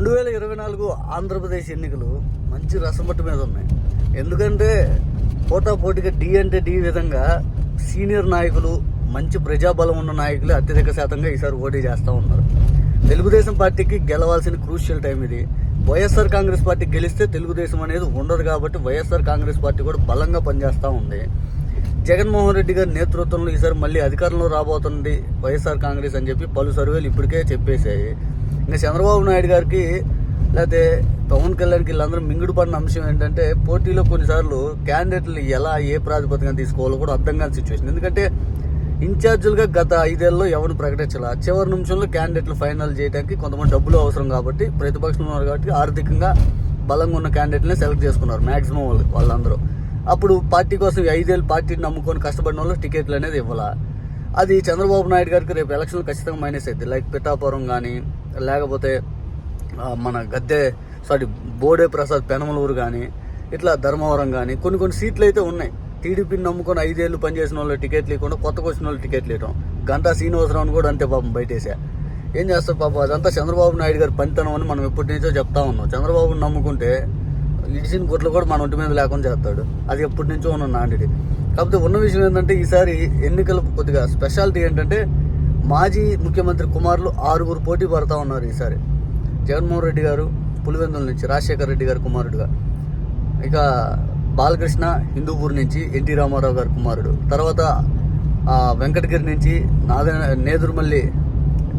రెండు వేల ఇరవై నాలుగు ఆంధ్రప్రదేశ్ ఎన్నికలు మంచి రసమట్టు మీద ఉన్నాయి. ఎందుకంటే పోటా పోటీగా డి అంటే డి విధంగా సీనియర్ నాయకులు మంచి ప్రజాబలం ఉన్న నాయకులు అత్యధిక శాతంగా ఈసారి పోటీ చేస్తూ ఉన్నారు. తెలుగుదేశం పార్టీకి గెలవాల్సిన క్రూషియల్ టైం ఇది. వైఎస్ఆర్ కాంగ్రెస్ పార్టీ గెలిస్తే తెలుగుదేశం అనేది ఉండదు కాబట్టి వైఎస్ఆర్ కాంగ్రెస్ పార్టీ కూడా బలంగా పనిచేస్తూ ఉంది. జగన్మోహన్ రెడ్డి గారి నేతృత్వంలో ఈసారి మళ్ళీ అధికారంలో రాబోతుంది వైఎస్ఆర్ కాంగ్రెస్ అని చెప్పి పలు సర్వేలు ఇప్పటికే చెప్పేశాయి. ఇంకా చంద్రబాబు నాయుడు గారికి లేకపోతే పవన్ కళ్యాణ్కి వీళ్ళందరూ మింగుడు పడిన అంశం ఏంటంటే పోటీలో కొన్నిసార్లు క్యాండిడేట్లు ఎలా ఏ ప్రాతిపదికన తీసుకోవాలో కూడా అర్థం కాని సిచ్యువేషన్ ఎందుకంటే ఇన్ఛార్జీలుగా గత ఐదేళ్ళలో ఎవరిని ప్రకటించాల? చివరి నిమిషంలో క్యాండిడేట్లు ఫైనల్ చేయడానికి కొంతమంది డబ్బులు అవసరం కాబట్టి ప్రతిపక్షం ఉన్నారు కాబట్టి ఆర్థికంగా బలంగా ఉన్న క్యాండిడేట్ని సెలెక్ట్ చేసుకున్నారు మ్యాక్సిమం వాళ్ళు వాళ్ళందరూ. అప్పుడు పార్టీ కోసం ఐదేళ్ళు పార్టీని నమ్ముకొని కష్టపడిన వాళ్ళు టికెట్లు అనేది ఇవ్వాలా? అది చంద్రబాబు నాయుడు గారికి రేపు ఎలక్షన్లు ఖచ్చితంగా మైనస్ అయింది లైక్ పిఠాపురం కానీ లేకపోతే మన గద్దె సారీ బోడే ప్రసాద్ పెనమలూరు కానీ ఇట్లా ధర్మవరం కానీ కొన్ని కొన్ని సీట్లు అయితే ఉన్నాయి. టీడీపీని నమ్ముకొని ఐదేళ్ళు పనిచేసిన వాళ్ళు టికెట్లు ఇవ్వకుండా కొత్తగా వచ్చిన వాళ్ళు టికెట్లు ఇవ్వడం గంటా శ్రీనివాసరావుని కూడా అంతే పాపం బయటేసా. ఏం చేస్తారు పాపం? అదంతా చంద్రబాబు నాయుడు గారి పనితనం అని మనం ఎప్పటి నుంచో చెప్తా ఉన్నాం. చంద్రబాబుని నమ్ముకుంటే ఇడిసిన గుట్లు కూడా మన ఒంటి మీద లేకుండా చేస్తాడు. అది ఎప్పటి నుంచో ఉన్న నాంటిది కాకపోతే ఉన్న విషయం ఏంటంటే ఈసారి ఎన్నికలు కొద్దిగా స్పెషాలిటీ ఏంటంటే మాజీ ముఖ్యమంత్రి కుమారులు ఆరుగురు పోటీ పడతా ఉన్నారు ఈసారి. జగన్మోహన్ రెడ్డి గారు పులివెందుల నుంచి రాజశేఖర రెడ్డి గారు కుమారుడుగా. ఇక బాలకృష్ణ హిందూపూర్ నుంచి ఎన్టీ రామారావు గారి కుమారుడు. తర్వాత వెంకటగిరి నుంచి నాద నేదురుమల్లి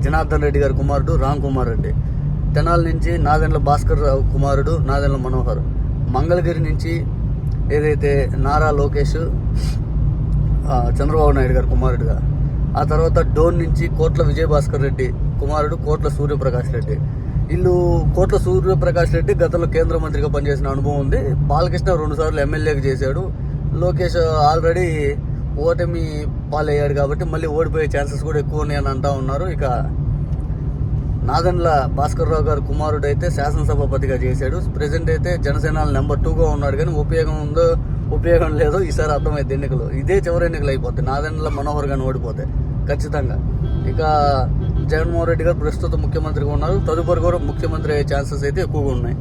జనార్దన్ రెడ్డి గారి కుమారుడు రామ్ కుమార్ రెడ్డి. తెనాల నుంచి నాదెండ్ల భాస్కర్ రావు కుమారుడు నాదెండ్ల మనోహర్. మంగళగిరి నుంచి ఏదైతే నారా లోకేష్ చంద్రబాబు నాయుడు గారు కుమారుడుగా ఆ తర్వాత డోన్ నుంచి కోట్ల విజయభాస్కర్ రెడ్డి కుమారుడు కోట్ల సూర్యప్రకాష్ రెడ్డి. వీళ్ళు కోట్ల సూర్యప్రకాష్ రెడ్డి గతంలో కేంద్ర మంత్రిగా పనిచేసిన అనుభవం ఉంది. బాలకృష్ణ రెండుసార్లు ఎమ్మెల్యేగా చేశాడు. లోకేష్ ఆల్రెడీ ఓటమి పాలయ్యాడు కాబట్టి మళ్ళీ ఓడిపోయే ఛాన్సెస్ కూడా ఎక్కువ ఉన్నాయని అంటా ఉన్నారు. ఇక నాదన్ల భాస్కర్ రావు గారు కుమారుడు అయితే శాసనసభాపతిగా చేశాడు. ప్రెసెంట్ అయితే జనసేన నెంబర్ టూగా ఉన్నాడు కానీ ఉపయోగం ఉందో ఉపయోగం లేదో ఈసారి అర్థమైంది ఎన్నికలు. ఇదే చివరి ఎన్నికలు అయిపోతాయి. నాదన్ల మనోహర్ గాని ఓడిపోతే ఖచ్చితంగా. ఇక జగన్మోహన్ రెడ్డి గారు ప్రస్తుతం ముఖ్యమంత్రిగా ఉన్నారు. తదుపరి కూడా ముఖ్యమంత్రి అయ్యే ఛాన్సెస్ అయితే ఎక్కువగా ఉన్నాయి.